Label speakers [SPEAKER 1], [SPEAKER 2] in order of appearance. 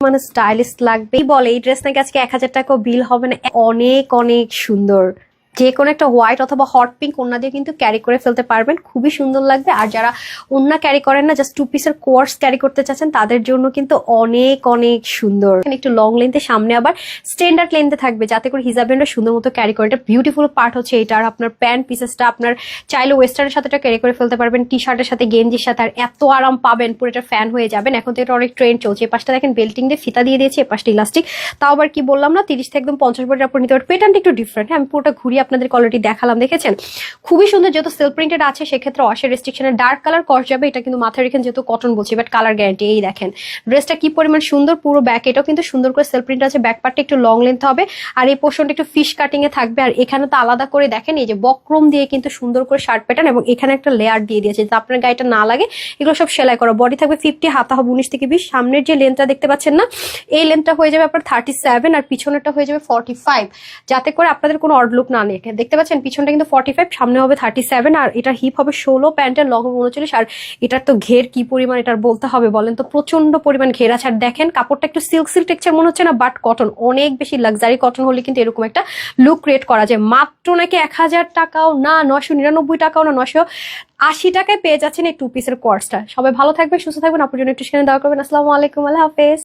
[SPEAKER 1] মানে স্টাইলিশ লাগবে বলে। এই ড্রেস নাকি আজকে এক হাজার টাকা বিল হবে না। অনেক অনেক সুন্দর। যে কোনো একটা হোয়াইট অথবা হট পিঙ্ক ওনা দিয়ে কিন্তু ক্যারি করে ফেলতে পারবেন। খুবই সুন্দর লাগবে। আর যারা ওনা ক্যারি করেন না জাস্ট টু পিসের কোয়ার্স ক্যারি করতে চাচ্ছেন, তাদের জন্য কিন্তু অনেক অনেক সুন্দর। একটু লং লেন্থে সামনে আবার স্ট্যান্ডার্ড লেন্থে থাকবে, যাতে করে হিজাব ব্যান্ডটা সুন্দর মতো ক্যারি করে। এটা বিউটিফুল পার্ট হচ্ছে এটা, আর আপনার প্যান্ট পিসেসটা আপনার চাইলে ওয়েস্টার্নের সাথে ক্যারি করে ফেলতে পারবেন টি শার্টের সাথে, গেঞ্জির সাথে, আর এত আরাম পাবেন পুরো এটা ফ্যান হয়ে যাবেন। এখন তো এটা অনেক ট্রেন্ড চলছে। এই পাশটা দেখেন বেল্টিং দিয়ে ফিতা দিয়ে দিয়েছে এই পাশটা ইলাস্টিক তাও আবার কি বললাম না, তিরিশ থেকে একদম পঞ্চাশ বছর আপনার নিতে পারবেন। প্যাটার্নটা একটু ডিফারেন্ট হ্যাঁ আমি পুরোটা ঘুরিয়ে আপনাদের কোয়ালিটি দেখালাম, দেখেছেন? খুবই সুন্দর যেহেতু সেলফ প্রিন্টেড আছে, সেক্ষেত্রে ওয়াশের রেস্ট্রিকশনের ডার্ক কালার কস যাবে, এটা কিন্তু মাথায় রেখেন যেহেতু কটন বলছি বাট কালার গ্যারান্টি এই দেখেন। ড্রেসটা কি পরিমাণ সুন্দর, পুরো ব্যাক এটাও কিন্তু সুন্দর করে সেল প্রিন্ট আছে ব্যাক পার্টটা একটু লং লেন্থ হবে, আর এই পোর্শনটা একটু ফিশ কাটিং এ থাকবে, আর এখানে তো আলাদা করে দেখেন, এই যে বক্রম দিয়ে কিন্তু সুন্দর করে শার্ট প্যাটার্ন এবং এখানে একটা লেয়ার দিয়ে দিয়েছে যাতে আপনার গায়েটা না লাগে, এগুলো সব সেলাই করা। বডি থাকবে ফিফটি হাতা হবে উনিশ থেকে বিশ, সামনের যে লেন্থটা দেখতে পাচ্ছেন না, এই লেন্থটা হয়ে যাবে আপনার থার্টি সেভেন আর পিছনেরটা হয়ে যাবে ফর্টি ফাইভ যাতে করে আপনাদের কোনো অড লুক না নেই। দেখতে পাচ্ছেন, পিছনটা কিন্তু ফর্টি ফাইভ সামনে হবে থার্টি সেভেন আর এটা হিপ হবে ষোলো প্যান্টের লং হবে উনচল্লিশ, আর এটার তো ঘের কি পরিমাণ এটার বলতে হবে বলেন তো প্রচণ্ড পরিমাণ ঘের আছে। আর দেখেন, কাপড়টা একটু সিল্ক সিল্ক টেক্সচার মনে হচ্ছে না বাট কটন অনেক বেশি লাক্সারি কটন হলে কিন্তু এরকম একটা লুক ক্রিয়েট করা যায়। মাত্র নাকি এক হাজার টাকাও না নশো নিরানব্বই টাকাও না নশো আশি টাকায় পেয়ে যাচ্ছেন এই টু পিসের কোর্সটা সবাই ভালো থাকবেন, সুস্থ থাকবেন, আপনার জন্য একটু সেখানে দেওয়া করবেন। আসসালামু আলাইকুম, আল্লাহ হাফেজ।